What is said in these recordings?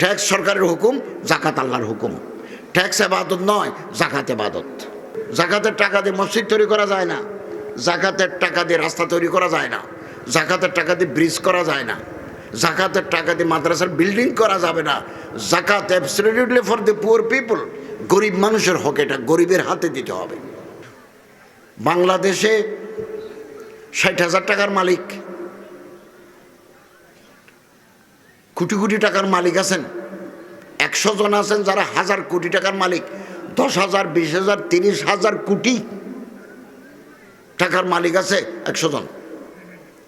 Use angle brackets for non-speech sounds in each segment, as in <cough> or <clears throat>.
Tax সরকারের হুকুম, জাকাত আল্লাহর হুকুম। ট্যাক্স এবাদত নয়, জাকাত এবাদত। জাকাতের টাকা দিয়ে মসজিদ তৈরি করা যায় না। জাকাতের টাকা দিয়ে রাস্তা তৈরি করা যায় না। জাকাতের টাকা দিয়ে ব্রিজ করা যায় না। জাকাতের টাকা দিয়ে মাদ্রাসার বিল্ডিং করা যাবে না। জাকাত absolutely for the poor people গরিব মানুষের হক এটা, গরিবের হাতে দিতে হবে। বাংলাদেশে ষাট হাজার টাকার মালিক। কোটি কোটি টাকার মালিক আছেন। একশো জন আছেন যারা হাজার কোটি টাকার মালিক। দশ হাজার, বিশ হাজার, তিরিশ হাজার কোটি টাকার মালিক আছে একশো জন।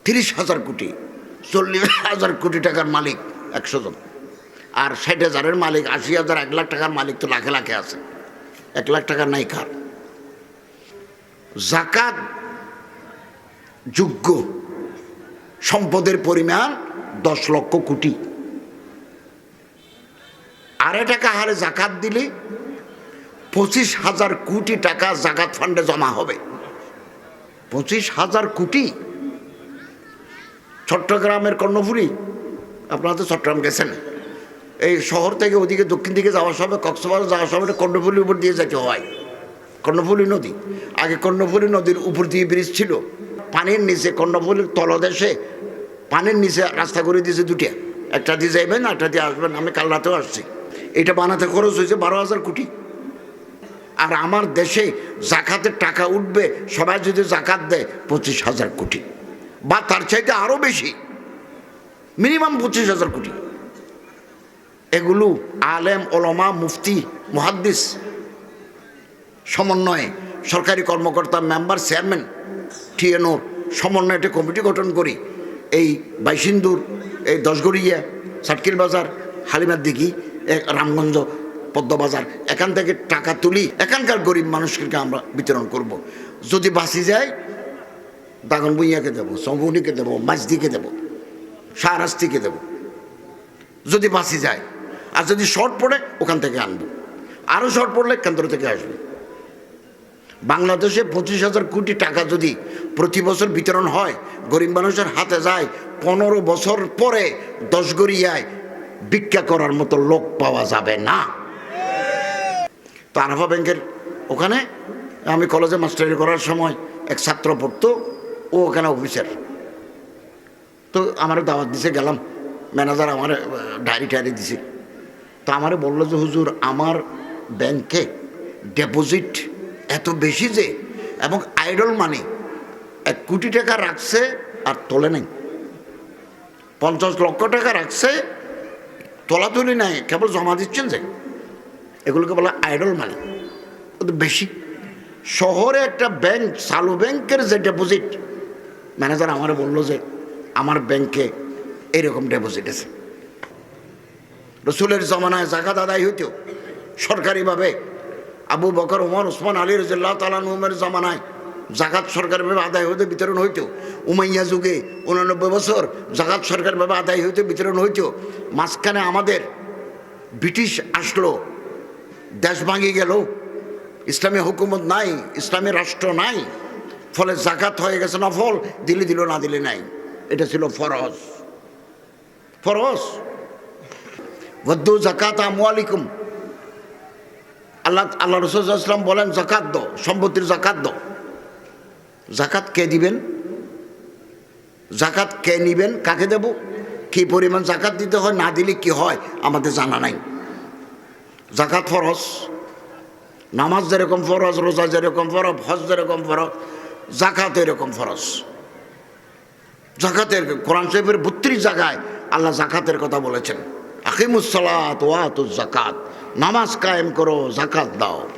তিরিশ হাজার কোটি, চল্লিশ হাজার কোটি টাকার মালিক একশো জন। আর ষাট হাজারের মালিক, আশি হাজার, এক লাখ টাকার মালিক তো লাখে লাখে আছে। এক লাখ টাকার নাই কার? জাকাত যোগ্য। সম্পদের পরিমাণ দশ লক্ষ কোটি। আড়াই টাকা হারে জাকাত দিলে? পঁচিশ হাজার কোটি টাকা জাকাত ফান্ডে জমা হবে। পঁচিশ হাজার কোটি? চট্টগ্রামের কর্ণফুলি, আপনারা তো চট্টগ্রাম গেছেন। এই শহর থেকে ওদিকে দক্ষিণ দিকে যাওয়ার সময় কক্সবাজার যাওয়ার সময় কর্ণফুলির উপর দিয়ে যেতে হয়। কর্ণফুলী নদী। আগে কর্ণফুলী নদীর উপর দিয়ে ব্রিজ ছিল। পানির নিচে কর্ণফুলীর তলদেশে পানির নিচে রাস্তা করে দিয়েছে দুটিয়া একটা দিয়ে যাইবেন, একটা দিয়ে আসবেন। আমি কাল রাতেও আসছি। এটা বানাতে খরচ হয়েছে বারো হাজার কোটি। আর আমার দেশে জাকাতের টাকা উঠবে, সবাই যদি জাকাত দেয়, পঁচিশ হাজার কোটি। বা তার চাইতে আরও বেশি। মিনিমাম পঁচিশ হাজার কোটি। এগুলো আলেম, ওলমা, মুফতি, মুহাদ্দিস, সমন্বয়ে সরকারি কর্মকর্তা মেম্বার, চেয়ারম্যান টিএনওর সমন্বয়ে একটা কমিটি গঠন করি। এই বাইসিন্দুর, এই দশগড়িয়া সাটকিল বাজার, হালিমার দিঘি রামগঞ্জ পদ্মবাজার, এখান থেকে টাকা তুলি, এখানকার গরিব মানুষকে আমরা বিতরণ করব। যদি বাঁচি যায়, দাগন ভুইয়াকে দেবো সমুনিকে দেবো মাঝদিকে দেবো, শাহরাস্তিকে দেবো। যদি বাঁচি যায়, আর যদি শর্ট পড়ে, ওখান থেকে আনব। আরও শর্ট পড়লে কেন্দ্র থেকে আসবে। বাংলাদেশে পঁচিশ হাজার কোটি টাকা যদি প্রতি বছর বিতরণ হয়, গরিব মানুষের হাতে যায়, পনেরো বছর পরে দশ গড়িয়ায় ভিক্ষা করার মতো লোক পাওয়া যাবে না। তো আরফা ব্যাংকের ওখানে আমি কলেজে মাস্টারি করার সময় এক ছাত্র পড়তো, ও ওখানে অফিসার। তো আমার দাওয়াত দিছে, গেলাম। ম্যানেজার আমার ডায়েরি টায়েরি দিছে। তো আমারে বলল যে, হুজুর, আমার ব্যাংকে ডিপোজিট এত বেশি যে, এবং আইডল মানি এক কোটি টাকা রাখছে আর তোলে নাই। পঞ্চাশ লক্ষ টাকা রাখছে তোলাতুলি নাই, কেবল জমা দিচ্ছেন যে। এগুলোকে বলা আইডল মানি বেশি। শহরে একটা ব্যাংক চালু ব্যাংকের যে ডিপোজিট ম্যানেজার আমার বলল যে, আমার ব্যাংকে এরকম ডিপোজিট আছে। রসুলের জমানায় জাকাত আদায় হইতো সরকারিভাবে আবু বকর উমর ওসমান আলী রাজিল্লাহ তালান উমের জমানায় জাকাত সরকারিভাবে আদায় হইতে বিতরণ হইতো উমাইয়া যুগে উনানব্বই বছর জাকাত সরকারিভাবে আদায় হইতে বিতরণ হইতো মাঝখানে আমাদের ব্রিটিশ আসলো, দেশ ভাঙি গেল, ইসলামী হুকুমত নাই, ইসলামী রাষ্ট্র নাই, ফলে জাকাত হয়ে গেছে না ফল, দিলে দিল না দিলে নাই। এটা ছিল ফরজ। ফরজ। বদ্দু জাকাত আমওয়ালিকুম আল্লাহ আল্লাহ রসুলাম বলেন, জাকাত দ সম্পত্তির জাকাত দো জাকাত কে দিবেন? জাকাত কে নিবেন? কাকে দেব? কি পরিমাণ জাকাত দিতে হয়, না দিলে কি হয়, আমাদের জানা নাই। জাকাত ফরজ। নামাজ যেরকম ফরজ, রোজা যেরকম ফরজ, হজ যেরকম ফরজ, জাকাত এরকম ফরজ। জাকাতের কোরআন শরীফের বত্রিশ জায়গায় আল্লাহ জাকাতের কথা বলেছেন। আকিমুসলাত ওয়াতুজ জাকাত। নামাজ কায়েম করো, জাকাত দাও।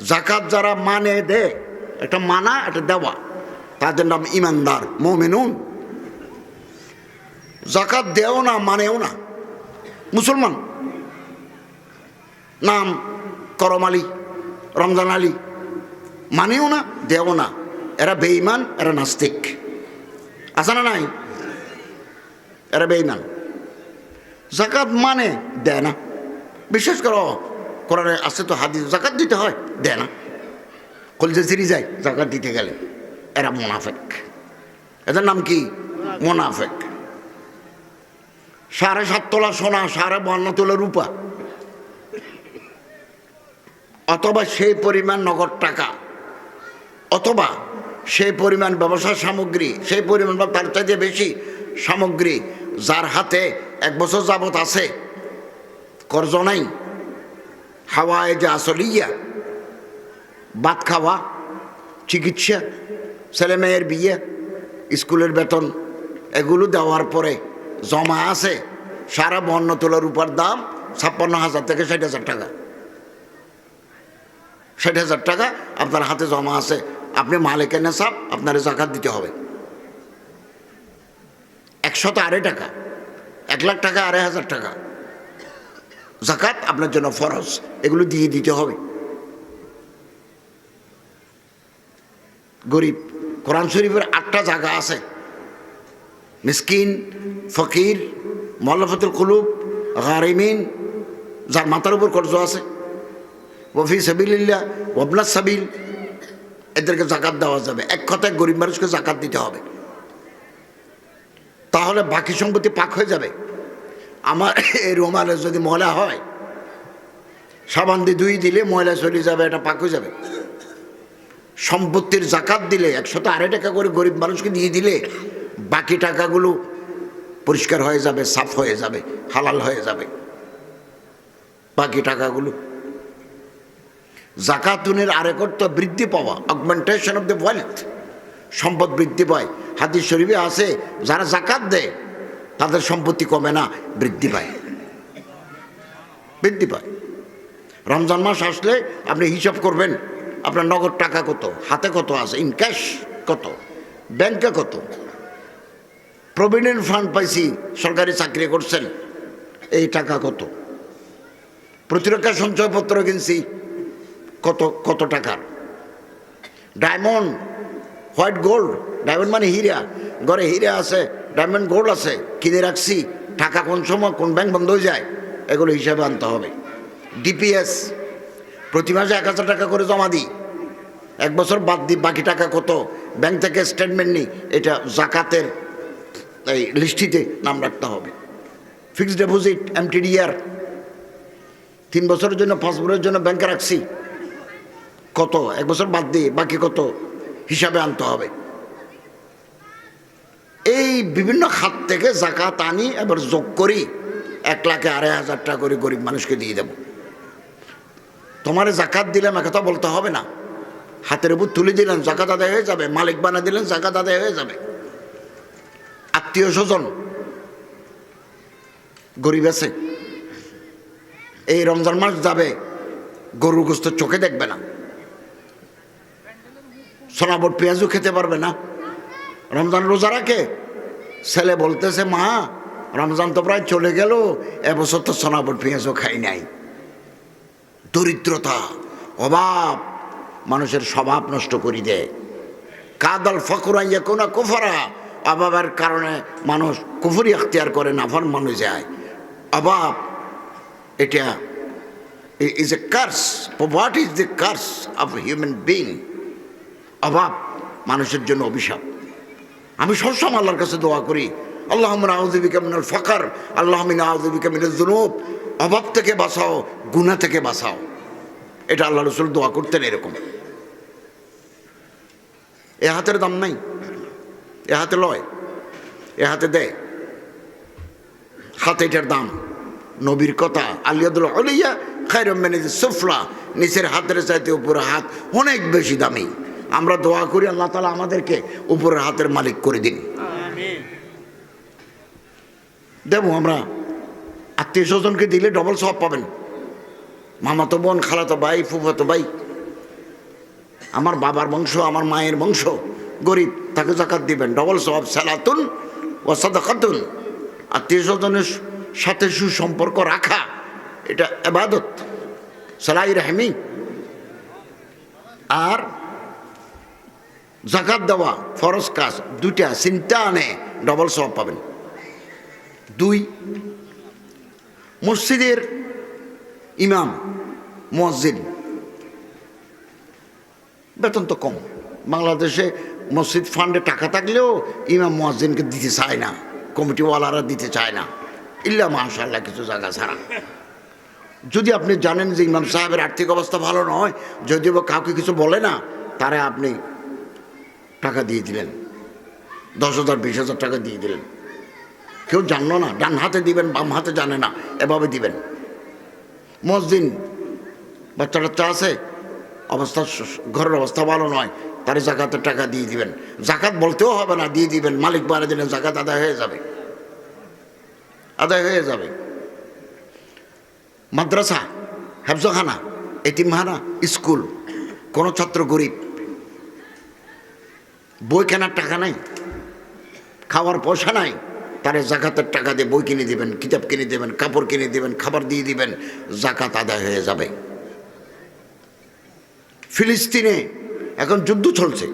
জাকাত যারা মানে দে একটা মানা, একটা দেওয়া। তাদের নাম ইমানদার, মোমেনুন। জাকাত দেও না, মানেও না। মুসলমান। নাম করম আলী, রমজান আলী। মানেও না, দেও না। এরা বেঈমান, এরা নাস্তিক। আছে না নাই? এরা বেঈমান। জাকাত মানে দেয় না। বিশ্বাস করো কোরআনে আছে তো হাদিস জাকাত দিতে হয়, দেয় না। কলজে সিরি যায়, জাকাত দিতে গেলে। এরা মোনাফেক। এদের নাম কি? মোনাফেক। সাড়ে সাত তোলা সোনা, সাড়ে বান্ন তোলা রূপা। অথবা সেই পরিমাণ নগদ টাকা। অথবা সেই পরিমাণ ব্যবসা সামগ্রী, সেই পরিমাণ বা তার চাইতে বেশি সামগ্রী, যার হাতে এক বছর যাবত আছে। কর্জ নাই। হাওয়ায় যে আসলিয়া। ভাত খাওয়া, চিকিৎসা, ছেলে মেয়ের বিয়ে, স্কুলের বেতন, এগুলো দেওয়ার পরে জমা আছে, সারা বন্য তোলার উপর দাম ছাপ্পান্ন হাজার থেকে ষাট হাজার টাকা। ষাট হাজার টাকা আপনার হাতে জমা আছে, আপনি মালিকের নেশাব, আপনার জাকাত দিতে হবে। একশত আড়াই টাকা, এক লাখ টাকা আড়াই হাজার টাকা। জাকাত আপনার জন্য ফরজ, এগুলো দিয়ে দিতে হবে। গরিব। কোরআন শরীফের আটটা জায়গা আছে। মিসকিন, ফকির মল্লফতুল কুলুব, গারিমিন, যার মাথার উপর কর্জ আছে। ওফি সাবিল্লা ওবনাস সাবিল। এদেরকে জাকাত দেওয়া যাবে। এক কথায় গরিব মানুষকে জাকাত দিতে হবে। তাহলে বাকি সম্পত্তি পাক হয়ে যাবে। আমার এই রুমালে যদি ময়লা হয়, সাবান দিয়ে দুই দিলে ময়লা চলে যাবে, এটা পাক হয়ে যাবে। সম্পত্তির জাকাত দিলে, একশত আড়াই টাকা করে গরিব মানুষকে দিয়ে দিলে, বাকি টাকাগুলো পরিষ্কার হয়ে যাবে, সাফ হয়ে যাবে, হালাল হয়ে যাবে। বাকি টাকাগুলো। জাকাতুনের আরেক অর্থ বৃদ্ধি পাওয়া অগমেন্টেশন অফ দ্য ওয়েলথ সম্পদ বৃদ্ধি পায়। হাদিস শরীফে আছে, যারা জাকাত দেয়, তাদের সম্পত্তি কমে না, বৃদ্ধি পায়। বৃদ্ধি পায়। রমজান মাস আসলে আপনি হিসাব করবেন আপনার নগদ টাকা কত? হাতে কত আছে? ইন ক্যাশ কত? ব্যাংকে কত? প্রভিডেন্ট ফান্ড পাইছি, সরকারি চাকরি করছেন, এই টাকা কত? প্রতিরক্ষা সঞ্চয়পত্র কিনছি, কত কত টাকার? ডায়মন্ড হোয়াইট গোল্ড ডায়মন্ড মানে হীরা, ঘরে হীরা আছে ডায়মন্ড গোল্ড আছে, কিনে রাখছি, টাকা কোন সময় কোন ব্যাংক বন্ধ হয়ে যায়, এগুলো হিসাবে আনতে হবে। ডিপিএস প্রতি মাসে এক হাজার টাকা করে জমা দিই। এক বছর বাদ দিই, বাকি টাকা কত? ব্যাংক থেকে স্টেটমেন্ট নিই, এটা জাকাতের এই লিস্টিতে নাম রাখতে হবে। ফিক্সড ডিপোজিট এমটিডিআর তিন বছরের জন্য, পাঁচ বছরের জন্য ব্যাংকে রাখছি। কত? এক বছর বাদ দিয়ে বাকি কত? হিসাবে আনতে হবে। এই বিভিন্ন খাত থেকে জাকাত আনি, এবার যোগ করি, এক লাখে আড়াই হাজার টাকা করে গরিব মানুষকে দিয়ে দেব। তোমার জাকাত দিলাম কথা বলতে হবে না। হাতের উপর তুলে দিলেন, জাকাত আদায় হয়ে যাবে। মালিক বানা দিলেন, জাকাত আদায় হয়ে যাবে। আত্মীয় স্বজন, গরিব আছে। এই রমজান মাস যাবে গরু গোস্ত চোখে দেখবে না। সোনাবট, পেঁয়াজও খেতে পারবে না। রমজান রোজা রাখে। ছেলে বলতেছে, মা, রমজান তো প্রায় চলে গেল, এবছর তো সোনাবট, পেঁয়াজও খাই নাই। দরিদ্রতা, অভাব মানুষের স্বভাব নষ্ট করি দেয়। কাদাল ফকরাইয়া কোনা কুফরা অভাবের কারণে মানুষ কুফুরি আখতিয়ার করে নাফর মানুষ যায়। অভাব, এটা is a curse what is the curse of human being অভাব, মানুষের জন্য অভিশাপ। আমি সবসময় আল্লাহর কাছে দোয়া করি আল্লাহ আউজিবিকা মিনাল ফকার আল্লাহ আউজিবিকা মিনাল জুনুব অভাব থেকে বাঁচাও গুণা থেকে বাঁচাও। এটা আল্লাহ রসুল দোয়া করতেন এরকম। এ হাতের দাম নাই। এ হাতে লয়। এ হাতে দেয়। হাতে এটার দাম। নবীর কথা, আলিয়াদুল আলিয়া খাইরমেন সুফলা। নিচের হাতের চাইতে উপরে হাত অনেক বেশি দামি। আমরা দোয়া করি আল্লাহ তালা আমাদেরকে উপরের হাতের মালিক করে দিন। দেবো আমরা। আত্মীয় স্বজনকে দিলে ডবল সব পাবেন। মামাতো বোন খালাতো ভাই ফুফাতো ভাই। আমার বাবার বংশ, আমার মায়ের বংশ, গরিব, তাকে জাকাত দিবেন। ডবল সব সালাতুন ও সাদাকাতুন। আত্মীয় স্বজনের সাথে সুসম্পর্ক রাখা, এটা এবাদত। সালাই রাহমি। আর জাকাত দেওয়া, ফরজ কাজ, দুইটা চিন্তা আনে, ডবল সব পাবেন। দুই, মসজিদের ইমাম, মসজিদ। বেতন তো কম। বাংলাদেশে মসজিদ ফান্ডে টাকা থাকলেও ইমাম মসজিদকে দিতে চায় না, কমিটিওয়ালারা দিতে চায় না। ইল্লা মাশাল্লাহ কিছু জায়গা ছাড়া। যদি আপনি জানেন যে ইমাম সাহেবের আর্থিক অবস্থা ভালো নয় যদিও কাউকে কিছু বলে না, তারে আপনি টাকা দিয়ে দিলেন। দশ হাজার, বিশ হাজার টাকা দিয়ে দিলেন। কেউ জানলো না, ডান হাতে দিবেন, বাম হাতে জানে না, এভাবে দিবেন। মসদিন বাচ্চা টাচ্চা আছে, অবস্থা ঘরের অবস্থা ভালো নয়, তার জাকাতের টাকা দিয়ে দিবেন। জাকাত বলতেও হবে না, দিয়ে দিবেন। মালিক বাড়া দিলে জাকাত আদায় হয়ে যাবে। আদায় হয়ে যাবে। মাদ্রাসা, হেফজখানা, এতিমখানা, স্কুল, কোনো ছাত্র গরিব। বই কেনার টাকা নাই, খাওয়ার পয়সা নাই। তারে জাকাতের টাকা দিয়ে বই কিনে দিবেন, কিতাব কিনে দেবেন, কাপড় কিনে দিবেন, খাবার দিয়ে দিবেন, জাকাত আদায় হয়ে যাবে। ফিলিস্তিনে এখন যুদ্ধ চলছে।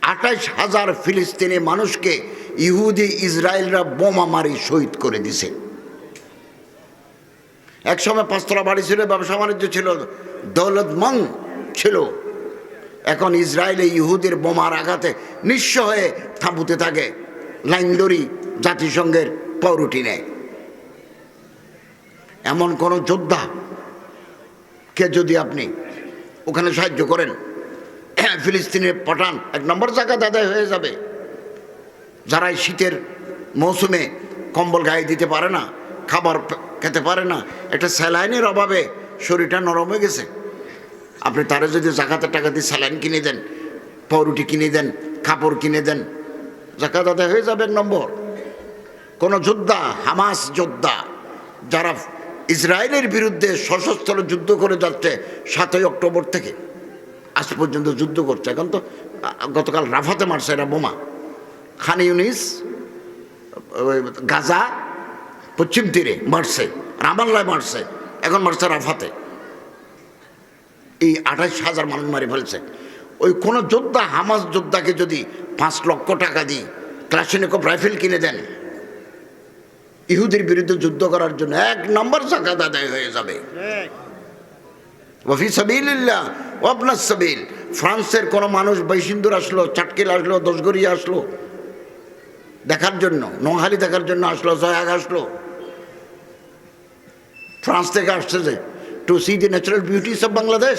আঠাশ হাজার ফিলিস্তিনি মানুষকে ইহুদি, ইসরায়েলরা বোমা মারি শহীদ করে দিছে। একসময় পাঁচতলা বাড়ি ছিল, ব্যবসা বাণিজ্য ছিল, দৌলত মং ছিল। এখন ইসরায়েলে ইহুদের বোমার আঘাতে নিঃস্ব হয়ে থাপুতে থাকে। লাইন দড়ি জাতিসংঘের পৌরুটি নেয়। এমন কোন যোদ্ধা কে যদি আপনি ওখানে সাহায্য করেন ফিলিস্তিনের পাঠান, এক নম্বর জায়গা দাদাই হয়ে যাবে। যারা এই শীতের মৌসুমে কম্বল গায়ে দিতে পারে না, খাবার খেতে পারে না, একটা স্যালাইনের অভাবে শরীরটা নরম হয়ে গেছে। আপনি তারা যদি জাকাতের টাকা দিয়ে স্যালাইন কিনে দেন পাউরুটি কিনে দেন, কাপড় কিনে দেন জাকাত আদায় হয়ে যাবে এক নম্বর। কোন যোদ্ধা, হামাস যোদ্ধা, যারা ইসরায়েলের বিরুদ্ধে সশস্ত্র যুদ্ধ করে যাচ্ছে, সাতই অক্টোবর থেকে। আজ পর্যন্ত যুদ্ধ করছে। এখন তো গতকাল রাফাতে মারছে এরা বোমা। খান ইউনিস গাজা, পশ্চিম তীরে মারছে রামাল্লায় মারছে, এখন মারছে রাফাতে। এই আঠাশ হাজার মানুষ মারি ফেলছে। ওই কোনো যোদ্ধা, হামাস যোদ্ধাকে যদি পাঁচ লক্ষ টাকা দিই। ক্লাসিনিকপ রাইফেল কিনে দেন। ইহুদের বিরুদ্ধে যুদ্ধ করার জন্য এক নম্বর জাকাত আদায় হয়ে যাবে। ওফি সাবিল্লাহ ওয়াবনাস সাবিল। ফ্রান্সের কোনো মানুষ বৈসিন্দুর আসলো, চাটকিল আসলো দশগড়িয়া আসলো। দেখার জন্য নোহালি দেখার জন্য আসলো, জয়াগ আসলো। ফ্রান্স থেকে আসছে যে to see the natural beauties of Bangladesh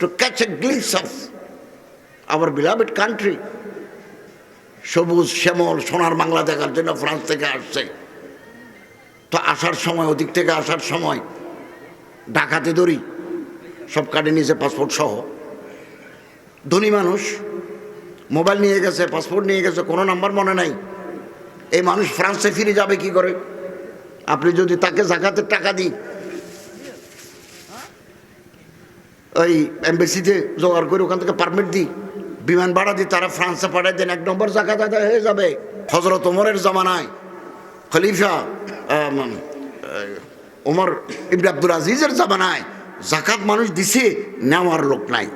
to catch a glimpse of our beloved country সবুজ শ্যামল সোনার বাংলা দেখার জন্য ফ্রান্স থেকে আসছে। তো আসার সময়, ওদিক থেকে আসার সময়, ডাকাতে দড়ি, সব কাটে নিয়েছে পাসপোর্ট সহ। ধনী মানুষ মোবাইল নিয়ে গেছে পাসপোর্ট নিয়ে গেছে, কোনো নাম্বার মনে নাই। এই মানুষ ফ্রান্সে ফিরে যাবে কি করে? আপনি যদি তাকে জাকাতের টাকা দিই ওই এমবেসিতে জোগাড় করে ওখান থেকে পারমিট দিই বিমান ভাড়া দিই তারা ফ্রান্সে পাঠাই দেন, এক নম্বর জাকাত আদায় হয়ে যাবে। হজরত ওমরের জামানায়। খলিফা ওমর ইবনে আব্দুল আজিজের জামানায় জাকাত মানুষ দিছে, নেওয়ার লোক নাই।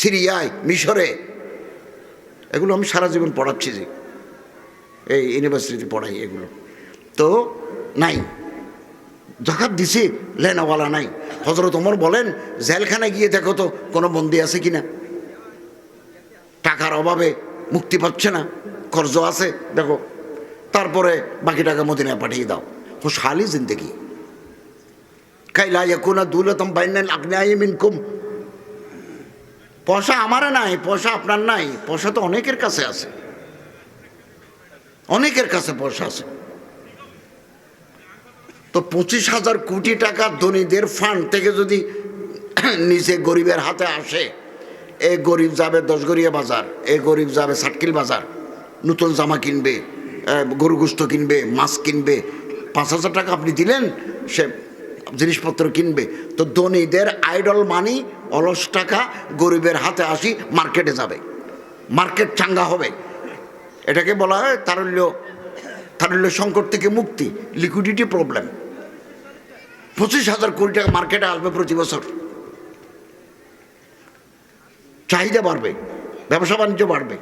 সিরিয়ায়, মিশরে। এগুলো আমি সারা জীবন পড়াচ্ছি যে, এই ইউনিভার্সিটিতে পড়াই এগুলো। তো নাই। জাকাত দিছে, লেনাওয়ালা নাই। হজরত ওমর বলেন, জেলখানায় গিয়ে দেখো তো কোনো বন্দি আছে কিনা? টাকার অভাবে মুক্তি পাচ্ছে না, কর্জ আছে, দেখো। তারপরে বাকি টাকা মদিনায় পাঠিয়ে দাও। খুশহালি জিন্দগি। কাইলা ইয়াকুনা দুলতম বাইনাল আগনাই মিনকুম। পয়সা আমারে নাই, পয়সা আপনার নাই, পয়সা তো অনেকের কাছে আছে। অনেকের কাছে পয়সা আছে। তো পঁচিশ হাজার কোটি টাকা ধনীদের ফান্ড থেকে যদি <clears throat> নিচে গরিবের হাতে আসে এ গরিব যাবে দশগড়িয়া বাজার, এ গরিব যাবে সাটকিল বাজার, নতুন জামা কিনবে গরু গোস্ত কিনবে, মাছ কিনবে, পাঁচ হাজার টাকা আপনি দিলেন, সে জিনিসপত্র কিনবে। তো ধনীদের আইডল মানি, অলস টাকা গরিবের হাতে আসি মার্কেটে যাবে। মার্কেট চাঙ্গা হবে। এটাকে বলা হয় তারল্য তারল্য সংকট থেকে মুক্তি লিকুইডিটি প্রবলেম পঁচিশ হাজার কোটি টাকা মার্কেটে আসবে প্রতি বছর। চাহিদা বাড়বে, ব্যবসা বাণিজ্য বাড়বে।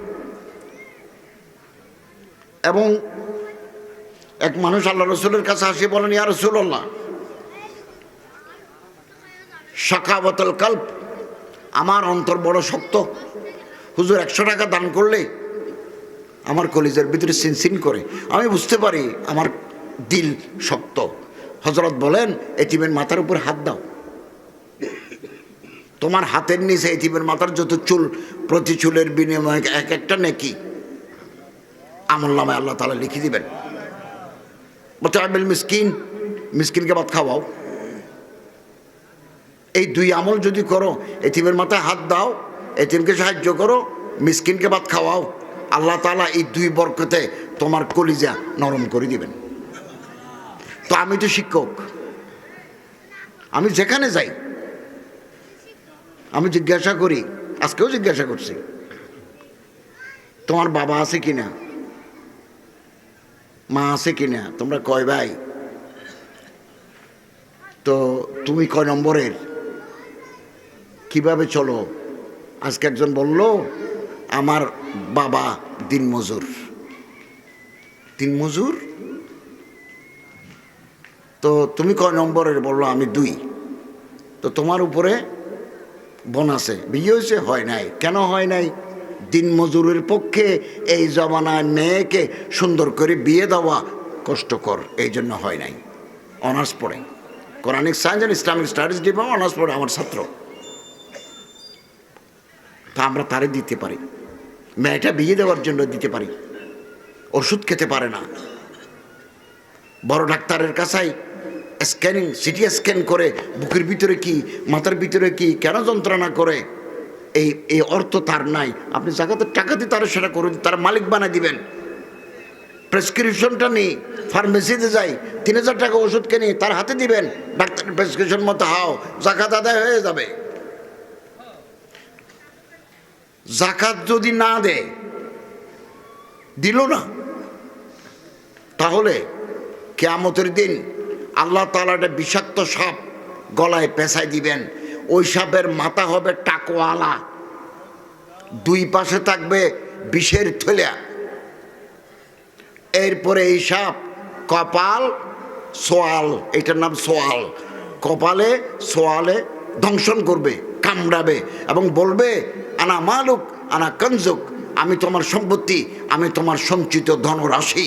এবং এক মানুষ আল্লাহ রসুলের কাছে আসি, বলেন, ইয়া রসুল্লাহ শাখাবতল কাল্প আমার অন্তর বড় শক্ত। হুজুর, একশো টাকা দান করলে আমার কলিজের ভিতরে সিনসিন করে। আমি বুঝতে পারি আমার দিল শক্ত। হজরত বলেন, এতিমের মাথার উপর হাত দাও। তোমার হাতের নিচে এতিমের মাথার যত চুল, প্রতি চুলের বিনিময়ে এক একটা নেকি। আমল নামায় আল্লাহ তালা লিখে দিবেন। মিসকিন, মিসকিনকে ভাত খাওয়াও। এই দুই আমল যদি করো, এতিমের মাথায় হাত দাও, এতিমকে সাহায্য করো, মিসকিনকে ভাত খাওয়াও, আল্লাহ তালা এই দুই বরকতে তোমার কলিজা নরম করে দিবেন। তো আমি তো শিক্ষক। আমি যেখানে যাই আমি জিজ্ঞাসা করি, আজকেও জিজ্ঞাসা করছি, তোমার বাবা আছে কি না মা আছে কি না তোমরা কয় ভাই? তো তুমি কয় নম্বরের? কীভাবে চলো? আজকে একজন বলল, আমার বাবা দিনমজুর। দিনমজুর? তো তুমি কয় নম্বরের বলল, আমি দুই। তো তোমার উপরে বোন আছে, বিয়ে হয়েছে, হয় নাই। কেন হয় নাই? দিন মজুরের পক্ষে এই জমানায় মেয়েকে সুন্দর করে বিয়ে দেওয়া কষ্টকর, এই জন্য হয় নাই। অনার্স পড়ে। Quranic science and Islamic studies department honours পড়ে আমার ছাত্র। তা আমরা তারে দিতে পারি। মেয়েটা বিয়ে দেওয়ার জন্য দিতে পারি। ওষুধ খেতে পারে না। বড় ডাক্তারের কাছাই স্ক্যানিং সিটি স্ক্যান করে, বুকের ভিতরে কি, মাথার ভিতরে কি, কেন যন্ত্রণা করে? এই এই অর্থ তার নাই। আপনি জায়গাতে টাকা দিয়ে তারা সেটা করুন, তার মালিক বানায় দিবেন। প্রেসক্রিপশনটা নিই, ফার্মেসিতে যাই, তিন হাজার টাকা ওষুধ কিনি তার হাতে দিবেন, ডাক্তারের প্রেসক্রিপশন মতো হাও, জাকাত আদায় হয়ে যাবে। জাকাত যদি না দেয়, দিল না। তাহলে কেয়ামতের দিন আল্লাহ তালা একটা বিষাক্ত সাপ গলায় পেঁচাই দিবেন। ওই সাপের মাথা হবে টাকোয়ালা দুই পাশে থাকবে বিষের থলিয়া। এরপরে এই সাপ কপাল সোয়াল, এটার নাম সোয়াল। কপালে সোয়ালে দংশন করবে, কামড়াবে এবং বলবে, আনা মালুক, আনা কনজুক, আমি তোমার সম্পত্তি, আমি তোমার সঞ্চিত ধনরাশি।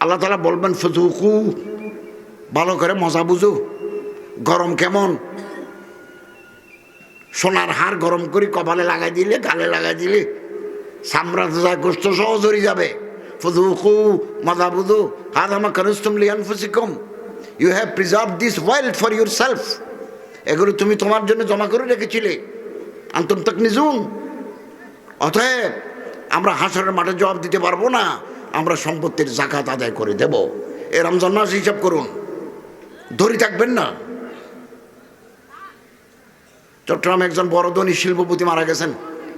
আল্লাহ তালা বলবেন ফজুকু ভালো করে মজা বুঝু। গরম কেমন? সোনার হার গরম করে কপালে লাগাই দিলে, গালে লাগাই দিলে সামরাজ যায় গোস্ত সহজ হয়ে যাবে। ফজুকু মজা বুঝু। হাত আমার কানুস্তম লিয়ান ফুসিকম you have preserve this wild for yourself এগুলো তুমি তোমার জন্য জমা করে রেখেছিলে। আন্তম তক নিজুন অতএব আমরা হাসরের মাঠে জবাব দিতে পারব না। আমরা সম্পত্তির জাকাত আদায় করে দেব। এ রমজান মাস হিসাব করুন। ধরি থাকবেন না। চট্টগ্রামে একজন বড় ধনী শিল্পপতি মারা গেছেন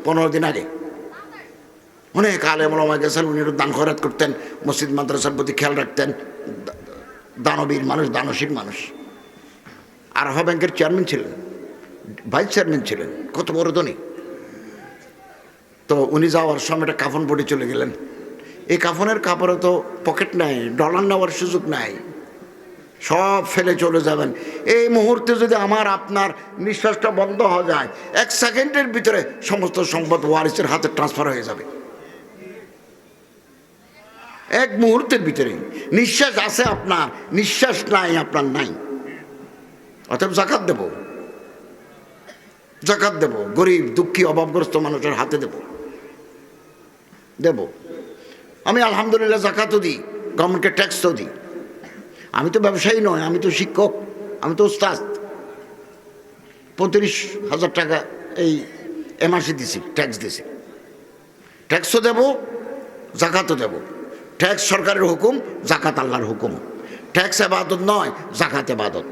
পনেরো দিন আগে। অনেক আলেম গেছেন, উনি দান খরাত করতেন, মসজিদ, মাদ্রাসার প্রতি খেয়াল রাখতেন। দানবীর মানুষ দানশীল মানুষ। আর আরহা ব্যাংকের চেয়ারম্যান ছিলেন, ভাইস চেয়ারম্যান ছিলেন, কত বড় ধনী। তো উনি যাওয়ার সময় একটা কাফন পড়ে চলে গেলেন। এই কাফনের কাপড়ে তো পকেট নাই, ডলার নেওয়ার সুযোগ নাই। সব ফেলে চলে যাবেন। এই মুহূর্তে যদি আমার, আপনার নিঃশ্বাসটা বন্ধ হয়ে যায়, এক সেকেন্ডের ভিতরে সমস্ত সম্পদ ওয়ারিসের হাতে ট্রান্সফার হয়ে যাবে। এক মুহূর্তের ভিতরে। নিঃশ্বাস আছে আপনার, নিঃশ্বাস নাই, আপনার নাই। অতএব জাকাত দেব। জাকাত দেব। গরিব, দুঃখী, অভাবগ্রস্ত মানুষের হাতে দেব। দেব। আমি আলহামদুলিল্লাহ জাকাতও দিই গভর্নমেন্টকে ট্যাক্সও দিই। আমি তো ব্যবসায়ী নয়, আমি তো শিক্ষক, আমি তো উস্তাদ পঁয়ত্রিশ হাজার টাকা এই এ মাসে দিছি ট্যাক্স দিছি। ট্যাক্সও দেব, জাকাতও দেব। ট্যাক্স সরকারের হুকুম, জাকাত আল্লাহর হুকুম। ট্যাক্স এবাদত নয়, জাকাত এবাদত।